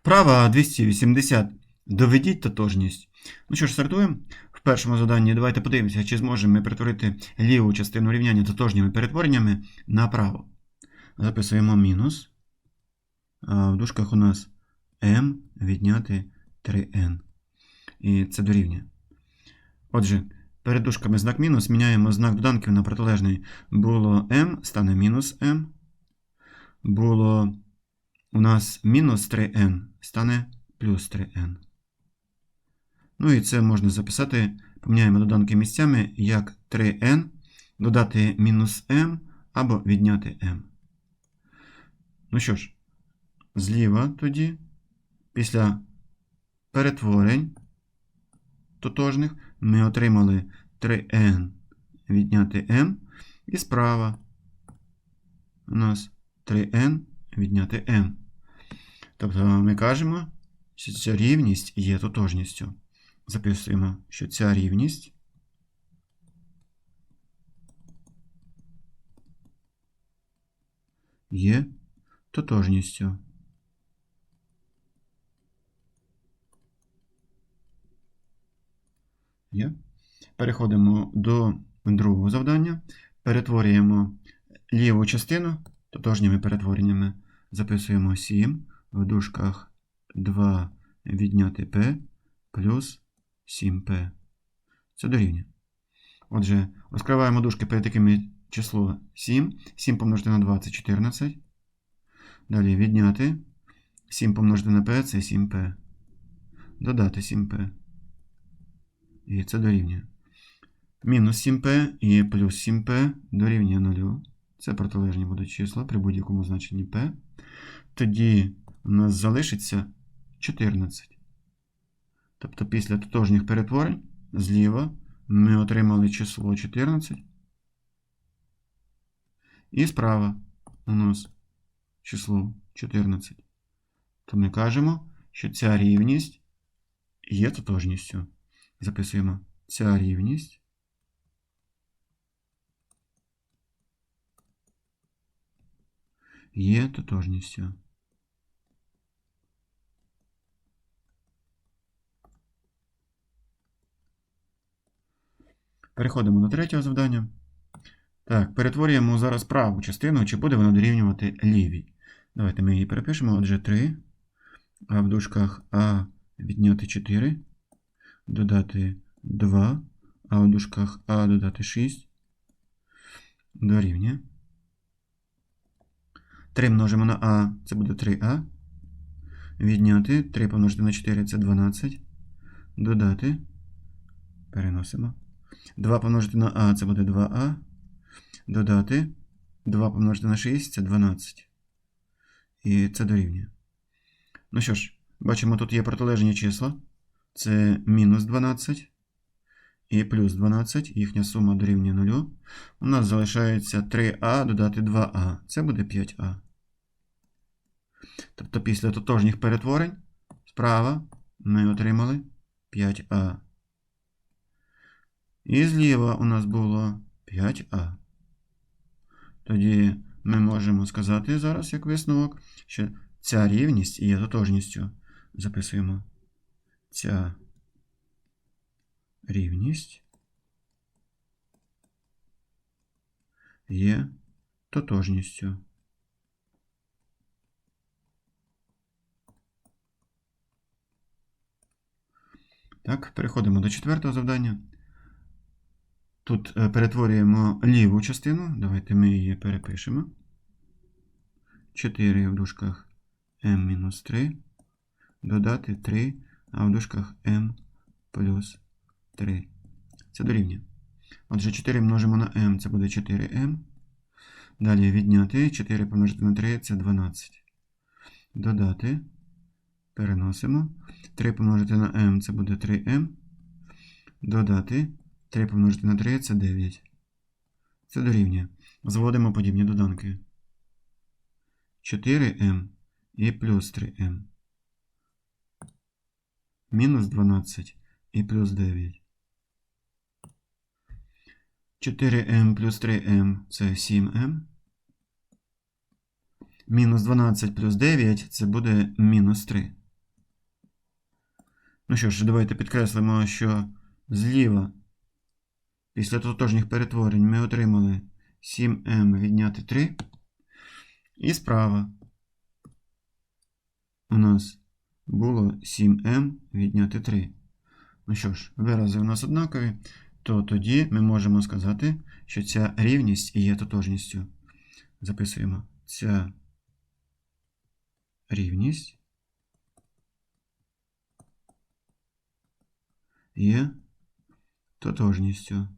Вправа 280. Доведіть тотожність. Ну що ж, стартуємо. В першому заданні давайте подивимося, чи зможемо ми перетворити ліву частину рівняння тотожніми перетвореннями направо. Записуємо мінус. В дужках у нас m відняти 3n. І це дорівнює. Отже, перед дужками знак мінус міняємо знак доданків на протилежний. Було m, стане мінус m. Було у нас мінус 3n стане плюс 3n. Ну і це можна записати, поміняємо доданки місцями, як 3n, додати мінус m або відняти m. Ну що ж, зліва тоді, після перетворень тотожних, ми отримали 3n відняти m, і справа у нас 3n відняти m. Тобто ми кажемо, що ця рівність є тотожністю. Записуємо, що ця рівність є тотожністю. Є. Переходимо до другого завдання. Перетворюємо ліву частину тотожніми перетвореннями. Записуємо 7 в дужках 2 відняти p плюс 7p. Це дорівнює. Отже, розкриваємо дужки перед такими число 7. 7 помножити на 2 це 14. Далі відняти. 7 помножити на p це 7p. Додати 7p. І це дорівнює. Мінус 7p і плюс 7p дорівнює 0. Це протилежні будуть числа при будь-якому значенні p. Тоді у нас залишиться 14. Тобто після тотожніх перетворень зліва ми отримали число 14. І справа у нас число 14. То ми кажемо, що ця рівність є тотожністю. Записуємо ця рівність є тотожністю. Переходимо до третього завдання. Так, перетворюємо зараз праву частину, чи буде вона дорівнювати лівій. Давайте ми її перепишемо. Отже, 3. А в дужках А відняти 4. Додати 2. А в дужках А додати 6. Дорівнює. 3 множимо на А, це буде 3А. Відняти 3 помножити на 4 це 12. Додати. Переносимо. 2 помножити на А це буде 2А. Додати. 2 помножити на 6 це 12. І це дорівнює. Ну що ж, бачимо, тут є протилежні числа. Це мінус 12 і плюс 12. Їхня сума дорівнює 0. У нас залишається 3А додати 2А. Це буде 5А. Тобто після тотожніх перетворень справа ми отримали 5А. І зліва у нас було 5А. Тоді ми можемо сказати зараз, як висновок, що ця рівність є тотожністю. Записуємо ця рівність є тотожністю. Так, переходимо до четвертого завдання. Тут е, перетворюємо ліву частину. Давайте ми її перепишемо. 4 в дужках m-3. Додати 3, а в дужках m плюс 3. Це дорівнює. Отже, 4 множимо на m, це буде 4m. Далі відняти 4 помножити на 3 це 12. Додати. Переносимо. 3 помножити на m це буде 3m. Додати. 3 помножити на 3 це 9. Це дорівнює. Зводимо подібні доданки. 4m і плюс 3m. Мінус 12 і плюс 9. 4m плюс 3m це 7m. Мінус 12 плюс 9 це буде мінус 3. Ну що ж, давайте підкреслимо, що зліва після тотожніх перетворень ми отримали 7m відняти 3. І справа у нас було 7m відняти 3. Ну що ж, вирази у нас однакові, то тоді ми можемо сказати, що ця рівність є тотожністю. Записуємо ця рівність є тотожністю.